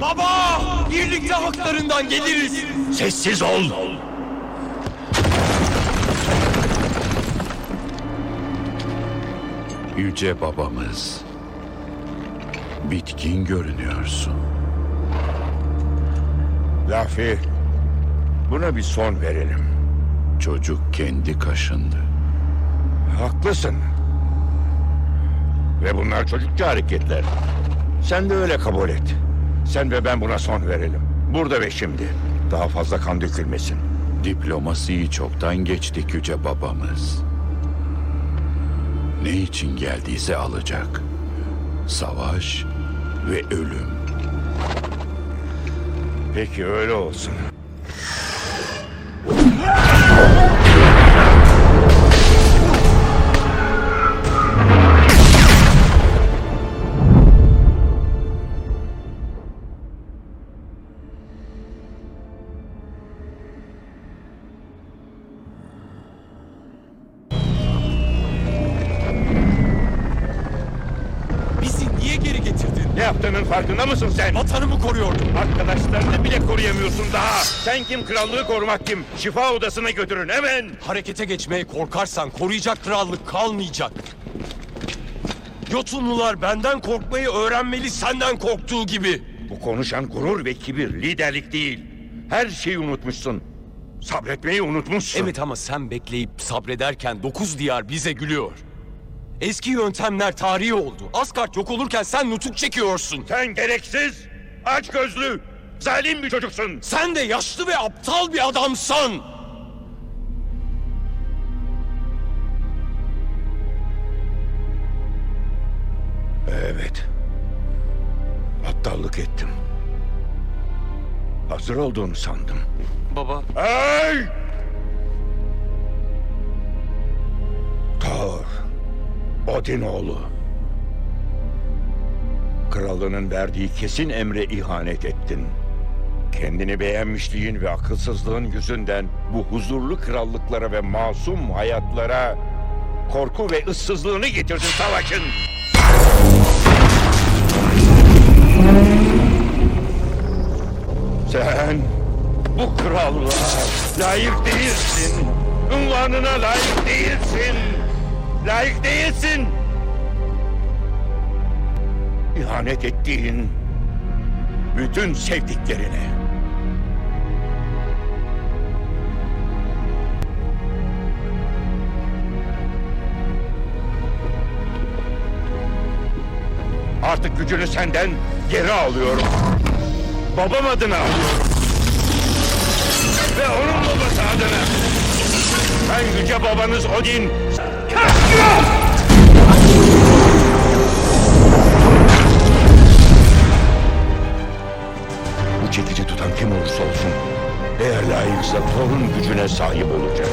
Baba! Birlikte haklarından geliriz. Sessiz ol. Yüce babamız. Bitkin görünüyorsun. Lafi, buna bir son verelim. Çocuk kendi kaşındı. Haklısın. Ve bunlar çocukça hareketler. Sen de öyle kabul et. Sen ve ben buna son verelim. Burada ve şimdi. Daha fazla kan dökülmesin. Diplomasiyi çoktan geçtik yüce babamız. Ne için geldiyse alacak. Savaş ve ölüm. Peki öyle olsun. Niye geri getirdin? Ne yaptığının farkında mısın sen? Vatanımı koruyordum. Arkadaşlarını bile koruyamıyorsun daha. Sen kim krallığı korumak kim? Şifa odasına götürün hemen. Harekete geçmeye korkarsan koruyacak krallık kalmayacak. Yotunlular benden korkmayı öğrenmeli senden korktuğu gibi. Bu konuşan gurur ve kibir liderlik değil. Her şeyi unutmuşsun. Sabretmeyi unutmuşsun. Evet ama sen bekleyip sabrederken dokuz diyar bize gülüyor. Eski yöntemler tarihi oldu. Asgard yok olurken sen nutuk çekiyorsun. Sen gereksiz, aç gözlü, zalim bir çocuksun. Sen de yaşlı ve aptal bir adamsın. Evet. Aptallık ettim. Hazır olduğunu sandım. Baba. Hey! Odin oğlu. Krallığının verdiği kesin emre ihanet ettin. Kendini beğenmişliğin ve akılsızlığın yüzünden bu huzurlu krallıklara ve masum hayatlara korku ve ıssızlığını getirdin savaşın. Sen bu krallığa layık değilsin. Unvanına layık değilsin. Layık değilsin. İhanet ettiğin bütün sevdiklerine. Artık gücünü senden geri alıyorum. Babam adına alıyorum. Ve onun babası adına. Ben yüce babanız Odin. Bu çekici tutan kim olursa olsun eğer layıksa Thor'un gücüne sahip olacak.